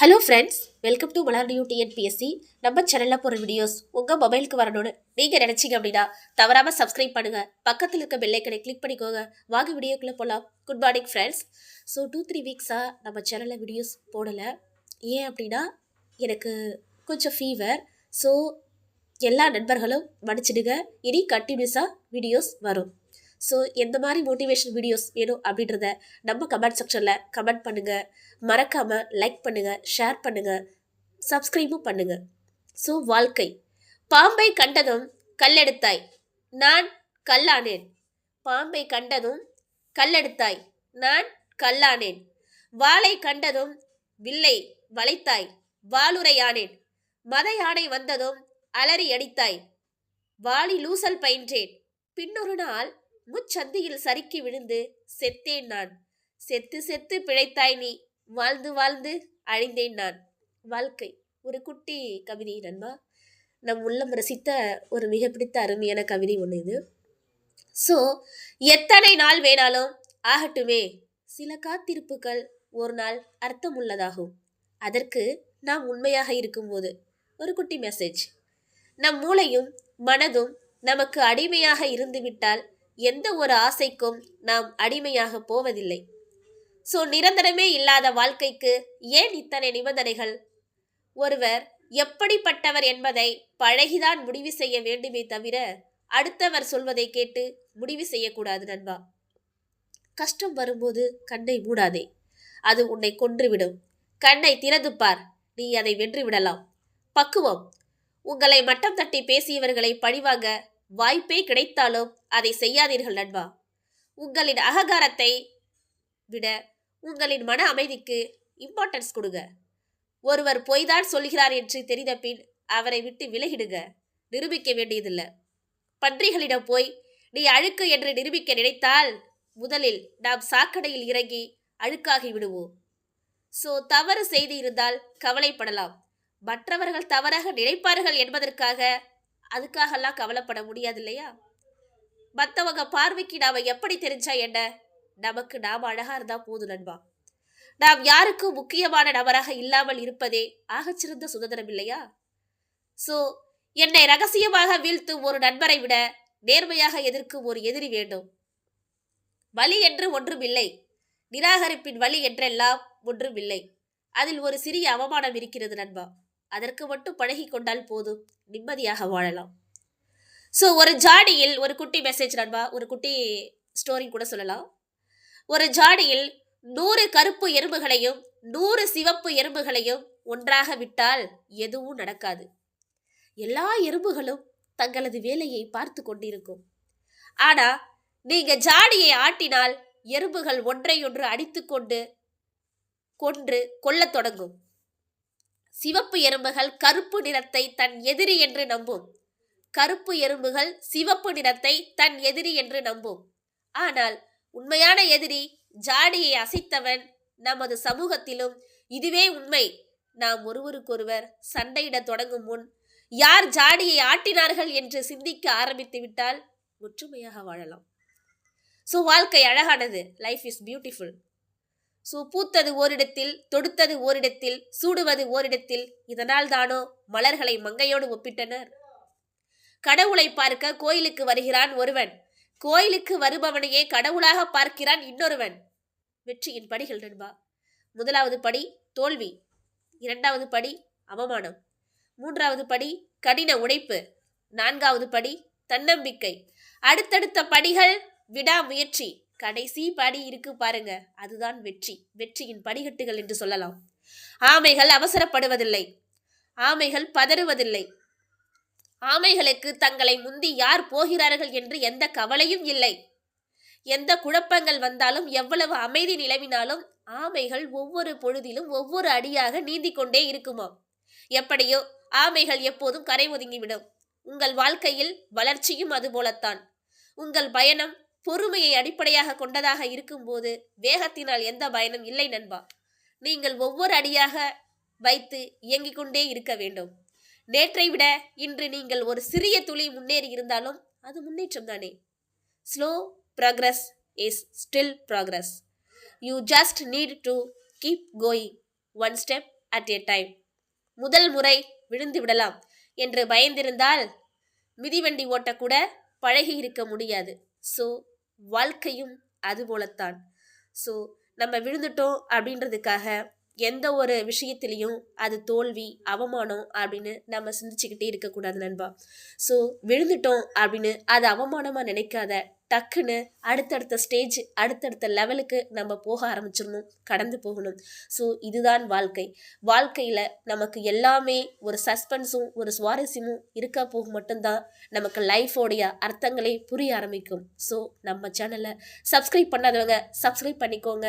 Hello friends welcome to Malar new TNPSC நம்ம சேனலில் போகிற வீடியோஸ் உங்கள் மொபைலுக்கு வரணும்னு நீங்கள் நினச்சிங்க அப்படின்னா தவறாமல் சப்ஸ்கிரைப் பண்ணுங்கள் பக்கத்தில் இருக்க பெல்லைக்கனை கிளிக் பண்ணிக்கோங்க. வாங்க வீடியோக்குள்ளே போகலாம் good morning friends so two three வீக்ஸாக நம்ம சேனலில் வீடியோஸ் போடலை. ஏன் அப்படின்னா எனக்கு கொஞ்சம் ஃபீவர் ஸோ எல்லா நண்பர்களும் மன்னிச்சிடுங்க. இனி கண்டினியூஸாக வீடியோஸ் வரும். ஸோ எந்த மாதிரி மோட்டிவேஷன் வீடியோஸ் வேணும் அப்படின்றத நம்ம கமெண்ட் செக்ஷனில் கமெண்ட் பண்ணுங்கள் மறக்காமல் லைக் பண்ணுங்கள் ஷேர் பண்ணுங்கள் சப்ஸ்கிரைபும் பண்ணுங்கள் ஸோ வாழ்க்கை. பாம்பை கண்டதும் கல்லெடுத்தாய். நான் கல்லானேன். பாம்பை கண்டதும் கல்லெடுத்தாய். நான் கல்லானேன். வாளை கண்டதும் வில்லை வளைத்தாய். வாளுரையானேன். மத யானை வந்ததும் அலறி அடித்தாய். வாளி லூசல் பயின்றேன். பின்னொரு நாள் முச்சந்தியில் சறுக்கி விழுந்து செத்தேன் நான். செத்து செத்து பிழைத்தாய் நீ. வாழ்ந்து வாழ்ந்து அழிந்தேன் நான். வாழ்க்கை. ஒரு குட்டி கவிதை நண்பா. நம் உள்ளம் ரசித்த ஒரு மிக பிடித்த அருமையான கவிதை ஒன்று இது. ஸோ எத்தனை நாள் வேணாலும் ஆகட்டுமே. சில காத்திருப்புகள் ஒரு நாள் அர்த்தம் உள்ளதாகும் அதற்கு நாம் உண்மையாக இருக்கும்போது. ஒரு குட்டி மெசேஜ் நம் மூளையும் மனதும் நமக்கு அடிமையாக இருந்துவிட்டால் எந்த ஒரு ஆசைக்கும் நாம் அடிமையாக போவதில்லை. ஸோ நிரந்தரமே இல்லாத வாழ்க்கைக்கு ஏன் இத்தனை நிபந்தனைகள்? ஒருவர் எப்படிப்பட்டவர் என்பதை பழகிதான் முடிவு செய்ய வேண்டுமே தவிர அடுத்தவர் சொல்வதை கேட்டு முடிவு செய்யக்கூடாது நண்பா. கஷ்டம் வரும்போது கண்ணை மூடாதே. அது உன்னை கொன்றுவிடும். கண்ணை திறந்து பார். நீ அதை வென்று விடலாம் பக்குவம். உங்களை மட்டம் தட்டி பேசியவர்களை பழிவாங்க வாய்ப்பே கிடைத்தாலும் அதை செய்யாதீர்கள் நண்பா. உங்களின் அகங்காரத்தை விட உங்களின் மன அமைதிக்கு இம்பார்ட்டன்ஸ் கொடுங்க. ஒருவர் பொய்தான் சொல்கிறார் என்று தெரிந்த பின் அவரை விட்டு விலகிடுங்க. நிரூபிக்க வேண்டியதில்லை. பன்றிகளிடம் போய் நீ அழுக்கு என்று நிரூபிக்க நினைத்தால் முதலில் நாம் சாக்கடையில் இறங்கி அழுக்காகி விடுவோம். சோ தவறு செய்து இருந்தால் கவலைப்படலாம். மற்றவர்கள் தவறாக நினைப்பார்கள் என்பதற்காக அதுக்காகலாம் கவலைப்பட முடியாது இல்லையா மற்றவங்க பார்வைக்கு நாம் எப்படி தெரிஞ்சா என்ன? நமக்கு நாம் அழகாக இருந்தால் போதும் நண்பா. நாம் யாருக்கும் முக்கியமான நபராக இல்லாமல் இருப்பதே ஆகச்சிறந்த சுதந்திரம் இல்லையா? ஸோ என்னை ரகசியமாக வீழ்த்தும் ஒரு நண்பரை விட நேர்மையாக எதிர்க்கும் ஒரு எதிரி வேண்டும். வலி என்று ஒன்றுமில்லை நிராகரிப்பின் வழி என்றெல்லாம் ஒன்றுமில்லை அதில் ஒரு சிறிய அவமானம் இருக்கிறது நண்பா. அதற்கு மட்டும் பழகி கொண்டால் போதும். நிம்மதியாக வாழலாம். ஸோ ஒரு ஜாடியில் ஒரு குட்டி மெசேஜ் நண்பா ஒரு குட்டி ஸ்டோரி கூட சொல்லலாம். ஒரு ஜாடியில் நூறு கருப்பு எறும்புகளையும் நூறு சிவப்பு எறும்புகளையும் ஒன்றாக விட்டால் எதுவும் நடக்காது. எல்லா எறும்புகளும் தங்களது வேலையை பார்த்து கொண்டிருக்கும். ஆனா நீங்க ஜாடியை ஆட்டினால் எறும்புகள் ஒன்றையொன்று அடித்துக்கொண்டு கொன்று கொல்லத் தொடங்கும். சிவப்பு எறும்புகள் கருப்பு நிறத்தை தன் எதிரி என்று நம்பும். கருப்பு எறும்புகள் சிவப்பு நிறத்தை தன் எதிரி என்று நம்பும். ஆனால் உண்மையான எதிரி ஜாடியை அசைத்தவன் நமது சமூகத்திலும் இதுவே உண்மை. நாம் ஒருவருக்கொருவர் சண்டையிடத் தொடங்கும் முன் யார் ஜாடியை ஆட்டினார்கள் என்று சிந்திக்க ஆரம்பித்து விட்டால் ஒற்றுமையாக வாழலாம். ஸோ வாழ்க்கை அழகானது. லைஃப் இஸ் பியூட்டிஃபுல் சு பூத்தது ஓரிடத்தில் தொடுத்தது ஓரிடத்தில் சூடுவது ஓரிடத்தில் இதனால் தானோ மலர்களை மங்கையோடு ஒப்பிட்டனர். கடவுளை பார்க்க கோயிலுக்கு வருகிறான் ஒருவன். கோயிலுக்கு வருபவனையே கடவுளாக பார்க்கிறான் இன்னொருவன். வெற்றியின் படிகள் நண்பா. முதலாவது படி தோல்வி. இரண்டாவது படி அவமானம். மூன்றாவது படி கடின உழைப்பு நான்காவது படி தன்னம்பிக்கை. அடுத்தடுத்த படிகள் விடாமுயற்சி. கடைசி படி இருக்கு பாருங்க. அதுதான் வெற்றி. வெற்றியின் படிகட்டுகள் என்று சொல்லலாம். ஆமைகள் அவசரப்படுவதில்லை. ஆமைகள் பதறுவதில்லை. ஆமைகளுக்கு தங்களை முந்தி யார் போகிறார்கள் என்று எந்த கவலையும் இல்லை. எந்த குழப்பங்கள் வந்தாலும் எவ்வளவு அமைதி நிலவினாலும் ஆமைகள் ஒவ்வொரு பொழுதிலும் ஒவ்வொரு அடியாக நீந்தி கொண்டே இருக்குமாம் எப்படியோ ஆமைகள் எப்போதும் கரை ஒதுங்கிவிடும். உங்கள் வாழ்க்கையில் வளர்ச்சியும் அதுபோலத்தான். உங்கள் பயணம் பொறுமையை அடிப்படையாக கொண்டதாக இருக்கும்போது வேகத்தினால் எந்த பயனும் இல்லை நண்பா. நீங்கள் ஒவ்வொரு அடியாக வைத்து இயங்கிக் கொண்டே இருக்க வேண்டும். நேற்றை விட இன்று நீங்கள் ஒரு சிறிய துளி முன்னேறி இருந்தாலும் அது முன்னேற்றம் தானே. Slow progress is still progress you just need to keep going one step at a time முதல் முறை விழுந்து விடலாம் என்று பயந்திருந்தால் மிதிவண்டி ஓட்டக்கூட பழகி இருக்க முடியாது. ஸோ வாழ்க்கையும் அதுபோலத்தான். ஸோ நம்ம விழுந்துட்டோம் அப்படின்றதுக்காக எந்த ஒரு விஷயத்திலையும் அது தோல்வி அவமானம் அப்படின்னு நம்ம சிந்திச்சுக்கிட்டே இருக்கக்கூடாது நண்பா. ஸோ விழுந்துட்டோம் அப்படின்னு அது அவமானமாக நினைக்காத டக்குன்னு அடுத்தடுத்த ஸ்டேஜ் அடுத்தடுத்த லெவலுக்கு நம்ம போக ஆரம்பிச்சிடணும் கடந்து போகணும். ஸோ இதுதான் வாழ்க்கை. வாழ்க்கையில் நமக்கு எல்லாமே ஒரு சஸ்பென்ஸும் ஒரு சுவாரஸ்யமும் இருக்கா போக மட்டும்தான் நமக்கு லைஃபோடைய அர்த்தங்களே புரிய ஆரம்பிக்கும். ஸோ நம்ம சேனலை சப்ஸ்கிரைப் பண்ணாதவங்க சப்ஸ்கிரைப் பண்ணிக்கோங்க.